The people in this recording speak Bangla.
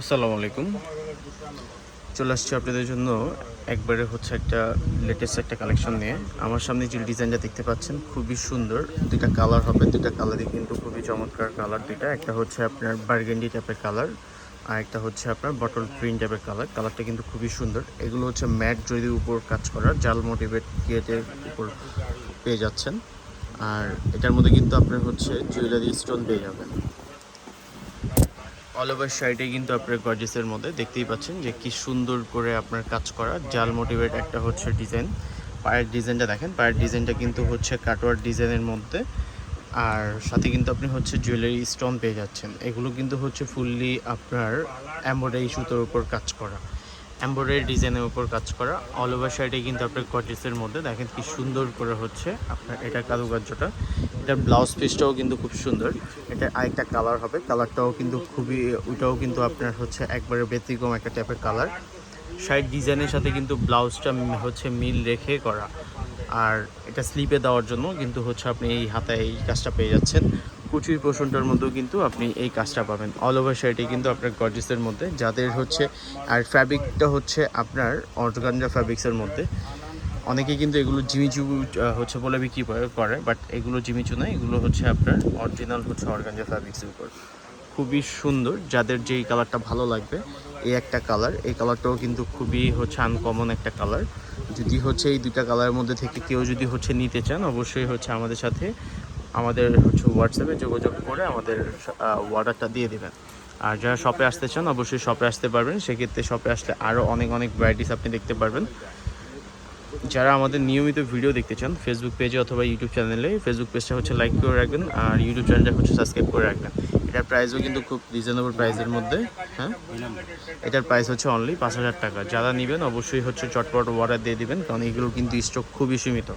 আসসালামু আলাইকুম চলে আসছি আপনাদের জন্য। একবারে হচ্ছে একটা লেটেস্ট একটা কালেকশন নিয়ে। আমার সামনে যে ডিজাইনটা দেখতে পাচ্ছেন, খুবই সুন্দর। দুইটা কালার হবে, দুইটা কালারই কিন্তু খুবই চমৎকার কালার দুইটা। একটা হচ্ছে আপনার বার্গেন্ডি টাইপের কালার আর একটা হচ্ছে আপনার বটল প্রিন্ট টাইপের কালার কালারটা কিন্তু খুবই সুন্দর। এগুলো হচ্ছে ম্যাট জরির উপর কাজ করা জাল মোটিভেট গেটের উপর পেয়ে যাচ্ছেন। আর এটার মধ্যে কিন্তু আপনার হচ্ছে জুয়েলারি স্টোন পেয়ে যাবেন। অল ওভার শাড়িটা কিন্তু আপনার গর্জেসের মধ্যে দেখতেই পাচ্ছেন যে কি সুন্দর করে আপনার কাজ করা। জাল মোটিভেট একটা হচ্ছে ডিজাইন পায়ের ডিজাইনটা দেখেন, পায়ের ডিজাইনটা কিন্তু হচ্ছে কাটোয়ার ডিজাইনের মধ্যে। আর সাথে কিন্তু আপনি হচ্ছে জুয়েলারি স্টোন পেয়ে যাচ্ছেন। এগুলো কিন্তু হচ্ছে ফুললি আপনার অ্যাম্বোডারি সুতোর উপর কাজ করা। এম্ব্রয়ডারি ডিজাইনের উপর কাজ করা। অল ওভার শাড়িটা কিন্তু আপনার গর্জেসের মধ্যে দেখেন কি সুন্দর করে হচ্ছে আপনার এটা কারুকার্যটা। এটার ব্লাউজ পিসটাও কিন্তু খুব সুন্দর। এটা আরেকটা কালার হবে। কালারটাও কিন্তু খুবই, ওইটাও কিন্তু আপনার হচ্ছে একবারে ব্যতিক্রম একটা টাইপের কালার শাড়ির ডিজাইনের সাথে কিন্তু ব্লাউজটা হচ্ছে মিল রেখে করা। আর এটা স্লিপে দেওয়ার জন্য কিন্তু হচ্ছে আপনি এই হাতায় এই কাজটা পেয়ে যাচ্ছেন। কুচির পোষণটার মধ্যেও কিন্তু আপনি এই কাজটা পাবেন। অল ওভার শাড়িটি কিন্তু আপনার গর্জিসের মধ্যে, যাদের হচ্ছে, আর ফ্যাব্রিকটা হচ্ছে আপনার অর্গানজা ফ্যাব্রিক্সের মধ্যে। অনেকে কিন্তু এগুলো জিমিচু হচ্ছে বলে বিক্রি করে- করে বাট এগুলো জিমিচু নয়, এগুলো হচ্ছে আপনার অরিজিনাল হচ্ছে অর্গানজা ফ্যাব্রিক্সের উপর। খুবই সুন্দর, যাদের যেই কালারটা ভালো লাগবে, এই একটা কালার এই কালারটাও কিন্তু খুবই হচ্ছে আনকমন একটা কালার যদি হচ্ছে এই দুটা কালারের মধ্যে থেকে কেউ যদি হচ্ছে নিতে চান, অবশ্যই হচ্ছে আমাদের সাথে আমাদের হচ্ছে হোয়াটসঅ্যাপে যোগাযোগ করে আমাদের অর্ডারটা দিয়ে দেবেন। আর যারা শপে আসতে চান, অবশ্যই শপে আসতে পারবেন। সেক্ষেত্রে শপে আসলে আরও অনেক অনেক ভ্যারাইটিস আপনি দেখতে পারবেন। যারা আমাদের নিয়মিত ভিডিও দেখতে চান ফেসবুক পেজে অথবা ইউটিউব চ্যানেলে ফেসবুক পেজটা হচ্ছে লাইক করে রাখবেন আর ইউটিউব চ্যানেলটা হচ্ছে সাবস্ক্রাইব করে রাখবেন। এটার প্রাইসও কিন্তু খুব রিজনেবল প্রাইসের মধ্যে হ্যাঁ? এটার প্রাইস হচ্ছে অনলি পাঁচ হাজার টাকা। যারা নেবেন, অবশ্যই হচ্ছে চটপট অর্ডার দিয়ে দেবেন, কারণ এগুলো কিন্তু স্টক খুবই সীমিত।